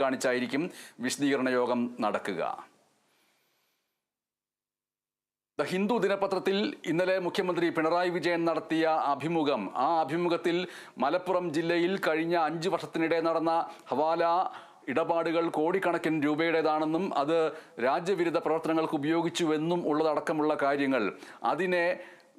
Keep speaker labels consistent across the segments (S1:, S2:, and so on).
S1: കാണിച്ചായിരിക്കും വിശദീകരണ യോഗം നടക്കുക. ദ ഹിന്ദു ദിനപത്രത്തിൽ ഇന്നലെ മുഖ്യമന്ത്രി പിണറായി വിജയൻ നടത്തിയ അഭിമുഖം. ആ അഭിമുഖത്തിൽ മലപ്പുറം ജില്ലയിൽ കഴിഞ്ഞ അഞ്ച് വർഷത്തിനിടെ നടന്ന ഹവാല ഇടപാടുകൾ കോടിക്കണക്കിന് രൂപയുടേതാണെന്നും അത് രാജ്യവിരുദ്ധ പ്രവർത്തനങ്ങൾക്ക് ഉപയോഗിച്ചുവെന്നും ഉള്ളതടക്കമുള്ള കാര്യങ്ങൾ. അതിനെ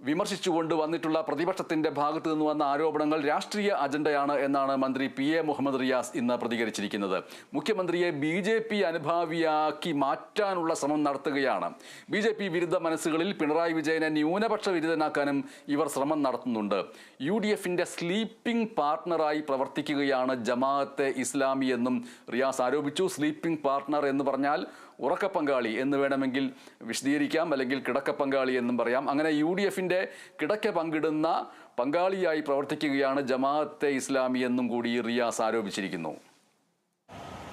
S1: വിമർശിച്ചുകൊണ്ട് വന്നിട്ടുള്ള പ്രതിപക്ഷത്തിന്റെ ഭാഗത്തു നിന്ന് വന്ന ആരോപണങ്ങൾ രാഷ്ട്രീയ അജണ്ടയാണ് എന്നാണ് മന്ത്രി പി എ മുഹമ്മദ് റിയാസ് ഇന്ന് പ്രതികരിച്ചിരിക്കുന്നത്. മുഖ്യമന്ത്രിയെ ബി ജെ പി അനുഭാവിയാക്കി മാറ്റാനുള്ള ശ്രമം നടത്തുകയാണ്. ബി ജെ പി വിരുദ്ധ മനസ്സുകളിൽ പിണറായി വിജയനെ ന്യൂനപക്ഷ വിരുദ്ധനാക്കാനും ഇവർ ശ്രമം നടത്തുന്നുണ്ട്. യു ഡി എഫിന്റെ സ്ലീപ്പിംഗ് പാർട്ട്ണറായി പ്രവർത്തിക്കുകയാണ് ജമാഅത്തെ ഇസ്ലാമി എന്നും റിയാസ് ആരോപിച്ചു. സ്ലീപ്പിംഗ് പാർട്ട്ണർ എന്ന് പറഞ്ഞാൽ ഉറക്ക പങ്കാളി എന്ന് വേണമെങ്കിൽ വിശദീകരിക്കാം അല്ലെങ്കിൽ കിടക്ക പങ്കാളി എന്നും പറയാം. അങ്ങനെ യു ഡി എഫിന്റെ കിടക്ക പങ്കിടുന്ന പങ്കാളിയായി പ്രവർത്തിക്കുകയാണ് ജമാഅത്തെ ഇസ്ലാമി എന്നും കൂടി റിയാസ് ആരോപിച്ചിരിക്കുന്നു.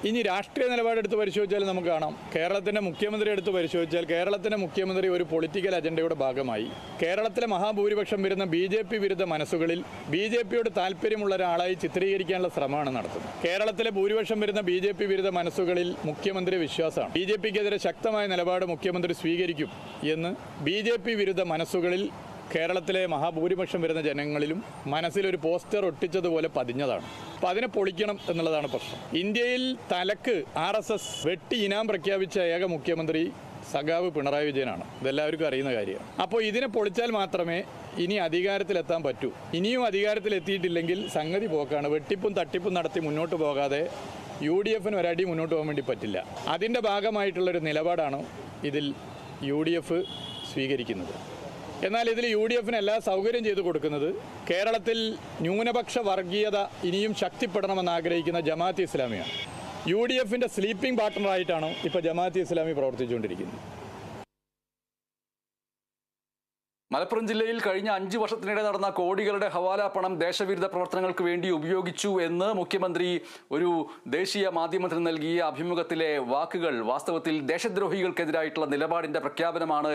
S2: ഇനി രാഷ്ട്രീയ നിലപാടെടുത്ത് പരിശോധിച്ചാൽ നമുക്ക് കാണാം. കേരളത്തിന്റെ മുഖ്യമന്ത്രി എടുത്ത് പരിശോധിച്ചാൽ കേരളത്തിന്റെ മുഖ്യമന്ത്രി ഒരു പൊളിറ്റിക്കൽ അജണ്ടയുടെ ഭാഗമായി. കേരളത്തിലെ മഹാഭൂരിപക്ഷം വരുന്ന ബി ജെ പി വിരുദ്ധ മനസ്സുകളിൽ ബി ജെ പിയോട് താല്പര്യമുള്ള ഒരാളായി ചിത്രീകരിക്കാനുള്ള ശ്രമമാണ് നടത്തുന്നത്. കേരളത്തിലെ ഭൂരിപക്ഷം വരുന്ന ബി ജെ പി വിരുദ്ധ മനസ്സുകളിൽ മുഖ്യമന്ത്രി വിശ്വാസമാണ്. ബി ജെ പിക്കെതിരെ ശക്തമായ നിലപാട് മുഖ്യമന്ത്രി സ്വീകരിക്കും എന്ന് ബി ജെ പി വിരുദ്ധ മനസ്സുകളിൽ കേരളത്തിലെ മഹാഭൂരിപക്ഷം വരുന്ന ജനങ്ങളിലും മനസ്സിലൊരു പോസ്റ്റർ ഒട്ടിച്ചതുപോലെ പതിഞ്ഞതാണ്. അപ്പം അതിനെ പൊളിക്കണം എന്നുള്ളതാണ് പ്രശ്നം. ഇന്ത്യയിൽ തലക്ക് ആർ എസ് എസ് വെട്ടി ഇനാം പ്രഖ്യാപിച്ച ഏക മുഖ്യമന്ത്രി സഖാവ് പിണറായി വിജയനാണ്. ഇതെല്ലാവർക്കും അറിയുന്ന കാര്യമാണ്. അപ്പോൾ ഇതിനെ പൊളിച്ചാൽ മാത്രമേ ഇനി അധികാരത്തിലെത്താൻ പറ്റൂ. ഇനിയും അധികാരത്തിലെത്തിയിട്ടില്ലെങ്കിൽ സംഗതി പോക്കാണ്. വെട്ടിപ്പും തട്ടിപ്പും നടത്തി മുന്നോട്ട് പോകാതെ യു ഡി എഫിന് ഒരടി മുന്നോട്ട് പോകാൻ വേണ്ടി പറ്റില്ല. അതിന്റെ ഭാഗമായിട്ടുള്ളൊരു നിലപാടാണ് ഇതിൽ യു ഡി എഫ് സ്വീകരിക്കുന്നത്. എന്നാൽ ഇതിൽ യു ഡി എഫിന് എല്ലാ സൗകര്യം ചെയ്തു കൊടുക്കുന്നത് കേരളത്തിൽ ന്യൂനപക്ഷ വർഗീയത ഇനിയും ശക്തിപ്പെടണമെന്ന് ആഗ്രഹിക്കുന്ന ജമാഅത്ത് ഇസ്ലാമിയാണ്. യു ഡി എഫിന്റെ സ്ലീപ്പിംഗ് പാർട്ട്ണറായിട്ടാണ് ഇപ്പോൾ ജമാഅത്ത് ഇസ്ലാമി പ്രവർത്തിച്ചുകൊണ്ടിരിക്കുന്നത്.
S1: മലപ്പുറം ജില്ലയിൽ കഴിഞ്ഞ അഞ്ച് വർഷത്തിനിടെ നടന്ന കോടികളുടെ ഹവാല പണം ദേശവിരുദ്ധ പ്രവർത്തനങ്ങൾക്ക് വേണ്ടി ഉപയോഗിച്ചു എന്ന് മുഖ്യമന്ത്രി ഒരു ദേശീയ മാധ്യമത്തിന് നൽകിയ അഭിമുഖത്തിലെ വാക്കുകൾ വാസ്തവത്തിൽ ദേശദ്രോഹികൾക്കെതിരായിട്ടുള്ള നിലപാടിന്റെ പ്രഖ്യാപനമാണ്